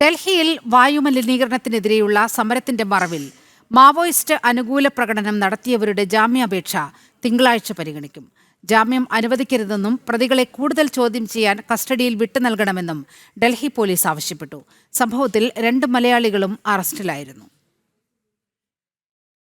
ഡൽഹിയിൽ വായുമലിനീകരണത്തിനെതിരെയുള്ള സമരത്തിന്റെ മറവിൽ മാവോയിസ്റ്റ് അനുകൂല പ്രകടനം നടത്തിയവരുടെ ജാമ്യാപേക്ഷ തിങ്കളാഴ്ച പരിഗണിക്കും. ജാമ്യം അനുവദിക്കരുതെന്നും പ്രതികളെ കൂടുതൽ ചോദ്യം ചെയ്യാൻ കസ്റ്റഡിയിൽ വിട്ടു നൽകണമെന്നും ഡൽഹി പോലീസ് ആവശ്യപ്പെട്ടു. സംഭവത്തിൽ രണ്ട് മലയാളികളും അറസ്റ്റിലായിരുന്നു.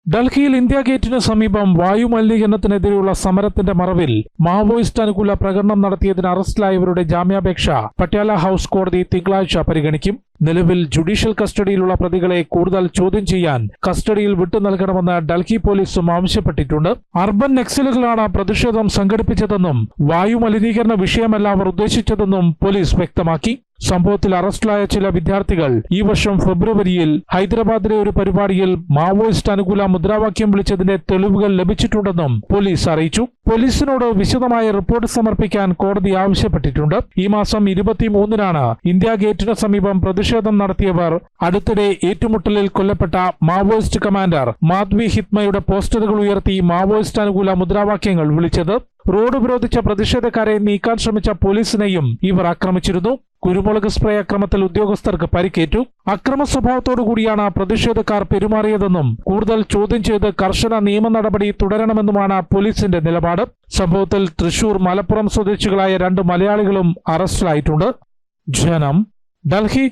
ഡൽഹിയിൽ ഇന്ത്യ ഗേറ്റിന് സമീപം വായുമലിനീകരണത്തിനെതിരെയുള്ള സമരത്തിന്റെ മറവിൽ മാവോയിസ്റ്റ് അനുകൂല പ്രകടനം നടത്തിയതിന് അറസ്റ്റിലായവരുടെ ജാമ്യാപേക്ഷ പട്യാല ഹൌസ് കോടതി തിങ്കളാഴ്ച പരിഗണിക്കും. നിലവിൽ ജുഡീഷ്യൽ കസ്റ്റഡിയിലുള്ള പ്രതികളെ കൂടുതൽ ചോദ്യം ചെയ്യാൻ കസ്റ്റഡിയിൽ വിട്ടു നൽകണമെന്ന് ഡൽഹി പോലീസും ആവശ്യപ്പെട്ടിട്ടുണ്ട്. അർബൻ നക്സലുകളാണ് പ്രതിഷേധം സംഘടിപ്പിച്ചതെന്നും വായു മലിനീകരണ വിഷയമല്ല അവർ ഉദ്ദേശിച്ചതെന്നും പോലീസ് വ്യക്തമാക്കി. സംഭവത്തിൽ അറസ്റ്റിലായ ചില വിദ്യാർത്ഥികൾ ഈ വർഷം ഫെബ്രുവരിയിൽ ഹൈദരാബാദിലെ ഒരു പരിപാടിയിൽ മാവോയിസ്റ്റ് അനുകൂല മുദ്രാവാക്യം വിളിച്ചതിന്റെ തെളിവുകൾ ലഭിച്ചിട്ടുണ്ടെന്നും പോലീസ് അറിയിച്ചു. പോലീസിനോട് വിശദമായ റിപ്പോർട്ട് സമർപ്പിക്കാൻ കോടതി ആവശ്യപ്പെട്ടിട്ടുണ്ട്. ഈ മാസം ഇരുപത്തിമൂന്നിനാണ് ഇന്ത്യ ഗേറ്റിന് സമീപം പ്രതിഷേധം നടത്തിയവർ അടുത്തിടെ ഏറ്റുമുട്ടലിൽ കൊല്ലപ്പെട്ട മാവോയിസ്റ്റ് കമാൻഡർ മാധ്വി ഹിത്മയുടെ പോസ്റ്ററുകൾ ഉയർത്തി മാവോയിസ്റ്റ് അനുകൂല മുദ്രാവാക്യങ്ങൾ വിളിച്ചത്. റോഡ് വിരോധിച്ച പ്രതിഷേധക്കാരെ നീക്കാൻ ശ്രമിച്ച പോലീസിനെയും ഇവർ ആക്രമിച്ചിരുന്നു. കുരുമുളക് സ്പ്രേ അക്രമത്തിൽ ഉദ്യോഗസ്ഥർക്ക് പരിക്കേറ്റു. അക്രമ സ്വഭാവത്തോടുകൂടിയാണ് പ്രതിഷേധക്കാർ പെരുമാറിയതെന്നും കൂടുതൽ ചോദ്യം ചെയ്ത് കർശന നിയമ നടപടി തുടരണമെന്നുമാണ് പോലീസിന്റെ നിലപാട്. സംഭവത്തിൽ തൃശൂർ മലപ്പുറം സ്വദേശികളായ രണ്ട് മലയാളികളും അറസ്റ്റിലായിട്ടുണ്ട്. ജനം ഡൽഹി